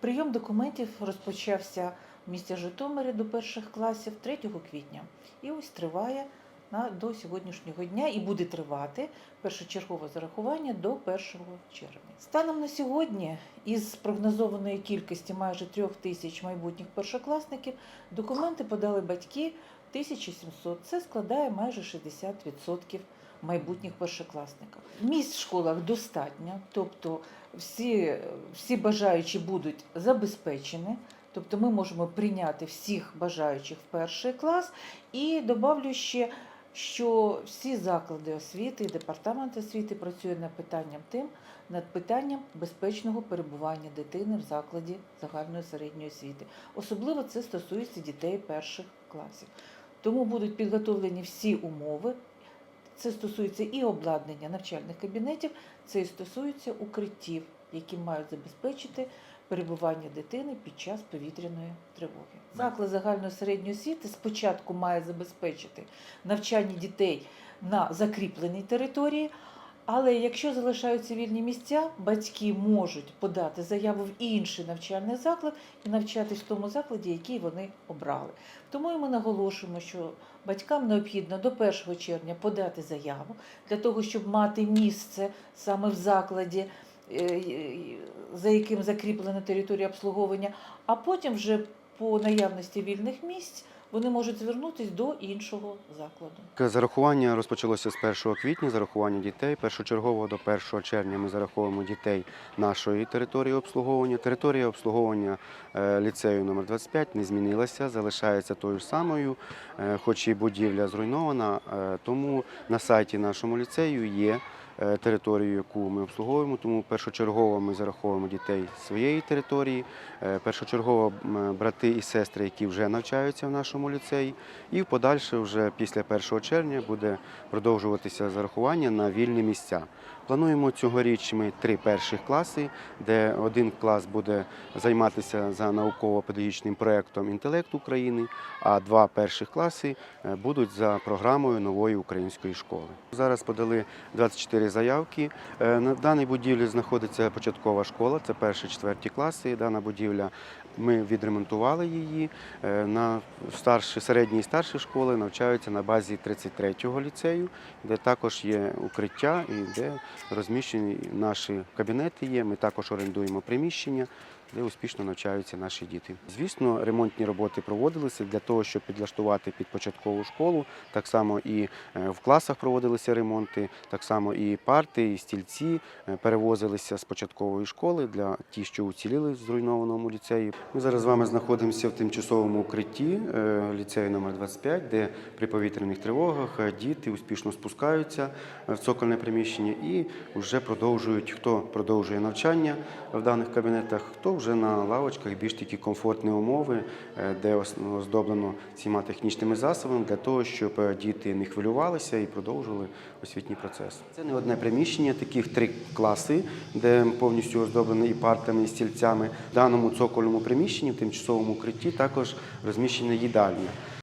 Прийом документів розпочався в місті Житомирі до перших класів 3 квітня. І ось триває на, до сьогоднішнього дня і буде тривати першочергове зарахування до 1 червня. Станом на сьогодні, із прогнозованої кількості майже трьох тисяч майбутніх першокласників, документи подали батьки 1700. Це складає майже 60% майбутніх першокласників. Місць в школах достатньо, тобто всі, всі бажаючі будуть забезпечені. Тобто ми можемо прийняти всіх бажаючих в перший клас. І добавлю ще, що всі заклади освіти, і департамент освіти працює над питанням тим, над питанням безпечного перебування дитини в закладі загальної середньої освіти. Особливо це стосується дітей перших класів. Тому будуть підготовлені всі умови. Це стосується і обладнання навчальних кабінетів, це і стосується укриттів, які мають забезпечити перебування дитини під час повітряної тривоги. Заклад загальної середньої освіти спочатку має забезпечити навчання дітей на закріпленій території. Але якщо залишаються вільні місця, батьки можуть подати заяву в інший навчальний заклад і навчатись в тому закладі, який вони обрали. Тому і ми наголошуємо, що батькам необхідно до 1 червня подати заяву для того, щоб мати місце саме в закладі, за яким закріплена територія обслуговування, а потім вже по наявності вільних місць вони можуть звернутися до іншого закладу. Зарахування розпочалося з 1 квітня, зарахування дітей. Першочергово до 1 червня ми зараховуємо дітей нашої території обслуговування. Територія обслуговування е, ліцею номер 25 не змінилася, залишається тою самою, е, хоч і будівля зруйнована. е, Тому на сайті нашому ліцею є е, територію, яку ми обслуговуємо. Тому першочергово ми зараховуємо дітей своєї території. Е, Першочергово брати і сестри, які вже навчаються в нашому ліцеї. І в подальше, вже після 1 червня, буде продовжуватися зарахування на вільні місця. Плануємо цьогоріч ми три перших класи, де один клас буде займатися за науково-педагогічним проєктом Інтелект України, а два перших класи е, будуть за програмою нової української школи. Зараз подали 24 заявки. Е, На даній будівлі знаходиться початкова школа, це перші четверті класи. Дана будівля ми відремонтували її. Е, На старші, середні і старші школи навчаються на базі 33-го ліцею, де також є укриття і де розміщені наші кабінети є. Ми також орендуємо приміщення. Де успішно навчаються наші діти. Звісно, ремонтні роботи проводилися для того, щоб підлаштувати під початкову школу. Так само і е, в класах проводилися ремонти, так само і парти, і стільці е, перевозилися з початкової школи для ті, що уціліли в зруйнованому ліцеї. Ми зараз з вами знаходимося в тимчасовому укритті е, ліцею номер 25, де при повітряних тривогах діти успішно спускаються в цокольне приміщення і вже продовжують, хто продовжує навчання в даних кабінетах, хто вже на лавочках більш такі комфортні умови, е, де оздоблено всіма технічними засобами для того, щоб е, діти не хвилювалися і продовжували освітній процес. Це не одне приміщення, таких три класи, де повністю оздоблені і партами, і стільцями. В даному цокольному приміщенні, в тимчасовому укритті, також розміщена їдальня.